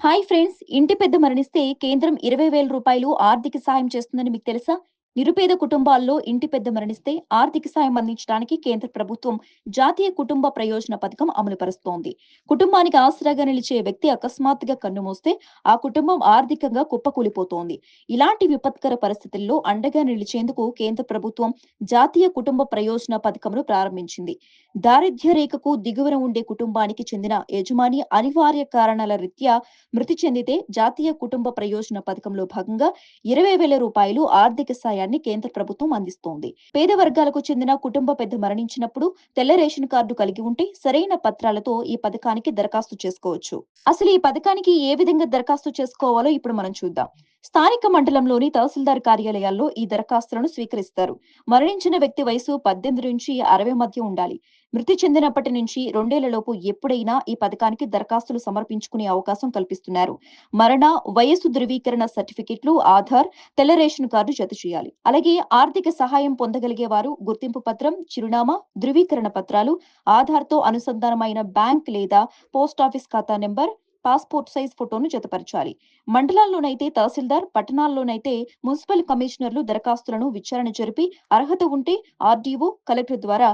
Hi friends ఇంటి పెద్ద మరణిస్తే కేంద్రం ఇరవై వేల రూపాయలు ఆర్థిక సాయం చేస్తుందని మీకు తెలుసా? నిరుపేద కుటుంబాల్లో ఇంటి పెద్ద మరణిస్తే ఆర్థిక సాయం అందించడానికి కేంద్ర ప్రభుత్వం జాతీయ కుటుంబ ప్రయోజన పథకం అమలు పరుస్తోంది కుటుంబానికి ఆసరాగా నిలిచే వ్యక్తి అకస్మాత్తుగా కన్నుమూస్తే ఆ కుటుంబం ఆర్థికంగా కుప్పకూలిపోతోంది. ఇలాంటి విపత్కర పరిస్థితుల్లో అండగా నిలిచేందుకు కేంద్ర ప్రభుత్వం జాతీయ కుటుంబ ప్రయోజన పథకంను ప్రారంభించింది. దారిద్ర్య రేఖకు దిగువన ఉండే కుటుంబానికి చెందిన యజమాని అనివార్య కారణాల రీత్యా మృతి చెందితే జాతీయ కుటుంబ ప్రయోజన పథకంలో భాగంగా ఇరవై వేల రూపాయలు ఆర్థిక సాయం సహాయాన్ని కేంద్ర ప్రభుత్వం అందిస్తోంది. పేద వర్గాలకు చెందిన కుటుంబ పెద్ద మరణించినప్పుడు తెల్ల రేషన్ కార్డు కలిగి ఉంటే సరైన పత్రాలతో ఈ పథకానికి దరఖాస్తు చేసుకోవచ్చు. అసలు ఈ పథకానికి ఏ విధంగా దరఖాస్తు చేసుకోవాలో ఇప్పుడు మనం చూద్దాం. స్థానిక మండలంలోని తహసీల్దార్ కార్యాలయాల్లో ఈ దరఖాస్తులను స్వీకరిస్తారు. మరణించిన వ్యక్తి వయసు పద్దెనిమిది నుంచి అరవై మధ్య ఉండాలి. మృతి చెందినప్పటి నుంచి రెండేళ్ళలోపు ఎప్పుడైనా ఈ పథకానికి దరఖాస్తులు సమర్పించుకునే అవకాశం కల్పిస్తున్నారు. మరణ వయస్సు ధృవీకరణ సర్టిఫికెట్లు ఆధార్ తెల్ల రేషన్ కార్డు జత చేయాలి. అలాగే ఆర్థిక సహాయం పొందగలిగే వారు గుర్తింపు పత్రం చిరునామా ధృవీకరణ పత్రాలు ఆధార్తో అనుసంధానమైన బ్యాంక్ లేదా పోస్ట్ ఆఫీస్ ఖాతా నెంబర్ పాస్పోర్ట్ సైజ్ ఫోటోను జతపరచాలి. మండలాల్లోనైతే తహసీల్దార్ పట్టణాల్లోనైతే మున్సిపల్ కమిషనర్లు దరఖాస్తులను విచారణ జరిపి అర్హత ఉంటే ఆర్డీఓ కలెక్టర్ ద్వారా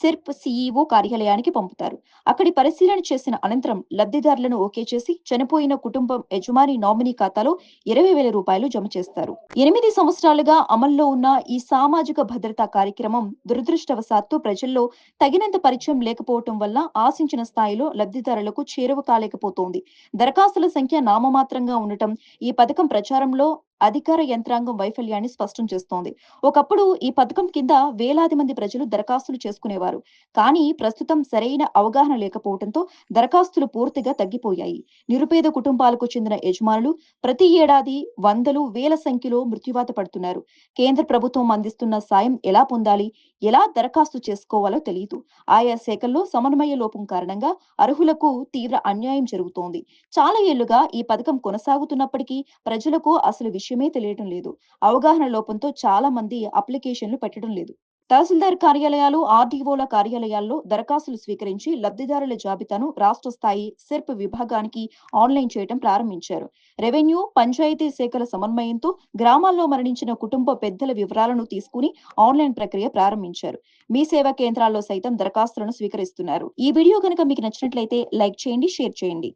సిర్ప్ సిఈఓ కార్యాలయానికి పంపుతారు. అక్కడి పరిశీలన చేసిన అనంతరం లబ్ధిదారులను ఓకే చేసి చనిపోయిన కుటుంబం యజమాని నామినీ ఖాతాలో ఇరవై వేల రూపాయలు జమ చేస్తారు. ఎనిమిది సంవత్సరాలుగా అమల్లో ఉన్న ఈ సామాజిక భద్రతా కార్యక్రమం దురదృష్టవశాత్తు ప్రజల్లో తగినంత పరిచయం లేకపోవటం వల్ల ఆశించిన స్థాయిలో లబ్ధిదారులకు చేరువ కాలేకపోతోంది. దరఖాస్తుల సంఖ్య నామమాత్రంగా ఉండటం ఈ పథకం ప్రచారంలో అధికార యంత్రాంగం వైఫల్యాన్ని స్పష్టం చేస్తోంది. ఒకప్పుడు ఈ పథకం కింద వేలాది మంది ప్రజలు దరఖాస్తులు చేసుకునేవారు. కానీ ప్రస్తుతం సరైన అవగాహన లేకపోవడంతో దరఖాస్తులు పూర్తిగా తగ్గిపోయాయి. నిరుపేద కుటుంబాలకు చెందిన యజమానులు ప్రతి ఏడాది వందలు వేల సంఖ్యలో మృత్యువాత పడుతున్నారు. కేంద్ర ప్రభుత్వం అందిస్తున్న సాయం ఎలా పొందాలి? ఎలా దరఖాస్తు చేసుకోవాలో తెలియదు ఆయా శాఖల్లో సమన్వయ లోపం కారణంగా అర్హులకు తీవ్ర అన్యాయం జరుగుతోంది. చాలా ఏళ్ళుగా ఈ పథకం కొనసాగుతున్నప్పటికీ ప్రజలకు అసలు విషయమే తెలియటం లేదు. అవగాహన లోపంతో చాలా మంది అప్లికేషన్లు పెట్టడం లేదు. తహసీల్దార్ కార్యాలయాలు ఆర్డీఓల కార్యాలయాల్లో దరఖాస్తులు స్వీకరించి లబ్ధిదారుల జాబితాను రాష్ట్ర స్థాయి సెర్ప్ విభాగానికి ఆన్లైన్ చేయడం ప్రారంభించారు. రెవెన్యూ పంచాయతీ శాఖల సమన్వయంతో గ్రామాల్లో మరణించిన కుటుంబ పెద్దల వివరాలను తీసుకుని ఆన్లైన్ ప్రక్రియ ప్రారంభించారు. మీ సేవా కేంద్రాల్లో సైతం దరఖాస్తులను స్వీకరిస్తున్నారు. ఈ వీడియో కనుక మీకు నచ్చినట్లయితే లైక్ చేయండి షేర్ చేయండి.